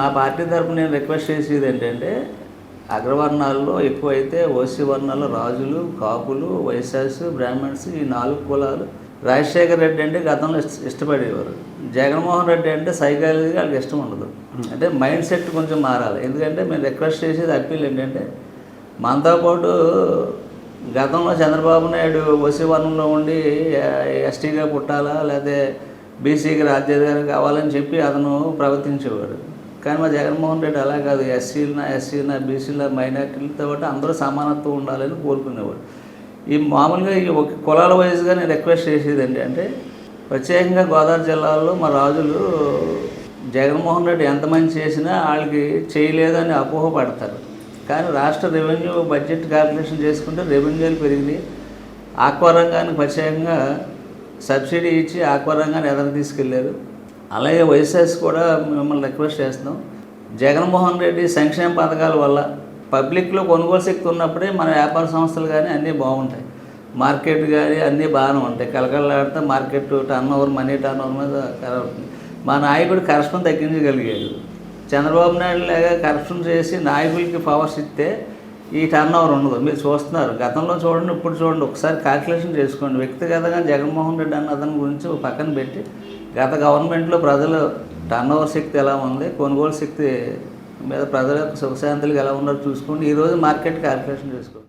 మా పార్టీ తరపున నేను రిక్వెస్ట్ చేసేది ఏంటంటే అగ్రవర్ణాల్లో ఎక్కువైతే ఓసీ వర్ణాలు రాజులు కాపులు వైశ్యాస్ బ్రాహ్మణ్స్ ఈ నాలుగు కులాలు. రాజశేఖర రెడ్డి అంటే గతంలో ఇష్ట- ఇష్టపడేవారు. జగన్మోహన్ రెడ్డి అంటే సైకాలజీ వాళ్ళకి ఇష్టం ఉండదు. అంటే మైండ్ సెట్ కొంచెం మారాలి. ఎందుకంటే మేము రిక్వెస్ట్ చేసేది అప్పీల్ ఏంటంటే మనతో పాటు గతంలో చంద్రబాబు నాయుడు ఓసీ వర్ణంలో ఉండి ఎస్టీగా పుట్టాలా లేకపోతే బీసీకి రాజ్యాధికారం కావాలని చెప్పి అతను ప్రవర్తించేవాడు. కానీ మా జగన్మోహన్ రెడ్డి అలా కాదు. ఎస్సీలన ఎస్సీలన బీసీల మైనార్టీలతో పాటు అందరూ సమానత్వం ఉండాలని కోరుకునేవాడు. ఈ మామూలుగా ఈ ఒక కులాల వైజ్గా నేను రిక్వెస్ట్ చేసేది ఏంటంటే ప్రత్యేకంగా గోదావరి జిల్లాలో మా రాజులు జగన్మోహన్ రెడ్డి ఎంత మంది చేసినా వాళ్ళకి చేయలేదని అపోహ పడతారు. కానీ రాష్ట్ర రెవెన్యూ బడ్జెట్ క్యాల్కులేషన్ చేసుకుంటే రెవెన్యూలు పెరిగినాయి. ఆక్వా రంగానికి ప్రత్యేకంగా సబ్సిడీ ఇచ్చి ఆక్వా రంగాన్ని ఎదరికి తీసుకెళ్ళారు అలాగే వైఎస్ఎస్ కూడా మిమ్మల్ని రిక్వెస్ట్ చేస్తున్నాం. జగన్మోహన్ రెడ్డి సంక్షేమ పథకాల వల్ల పబ్లిక్లో కొనుగోలు శక్తి ఉన్నప్పుడే మన వ్యాపార సంస్థలు కానీ అన్నీ బాగుంటాయి. మార్కెట్ కానీ అన్నీ బాగానే ఉంటాయి. కలకలాడితే market turnover money turnover మీద కరెక్ట్ మా నాయకుడు కరప్షన్ తగ్గించగలిగాడు. చంద్రబాబు నాయుడు లాగా కరప్షన్ చేసి నాయకులకి పవర్స్ ఇస్తే ఈ టర్న్ ఓవర్ ఉండదు. మీరు చూస్తున్నారు. గతంలో చూడండి ఇప్పుడు చూడండి. ఒకసారి క్యాల్కులేషన్ చేసుకోండి. వ్యక్తిగతంగా జగన్మోహన్ రెడ్డి అన్న అతని గురించి పక్కన పెట్టి గత గవర్నమెంట్లో ప్రజలు టర్న్ ఓవర్ శక్తి ఎలా ఉంది కొనుగోలు శక్తి మీద ప్రజల యొక్క సుఖశాంతులు ఎలా ఉన్నారో చూసుకోండి. ఈరోజు మార్కెట్ క్యాల్కులేషన్ చేసుకోండి.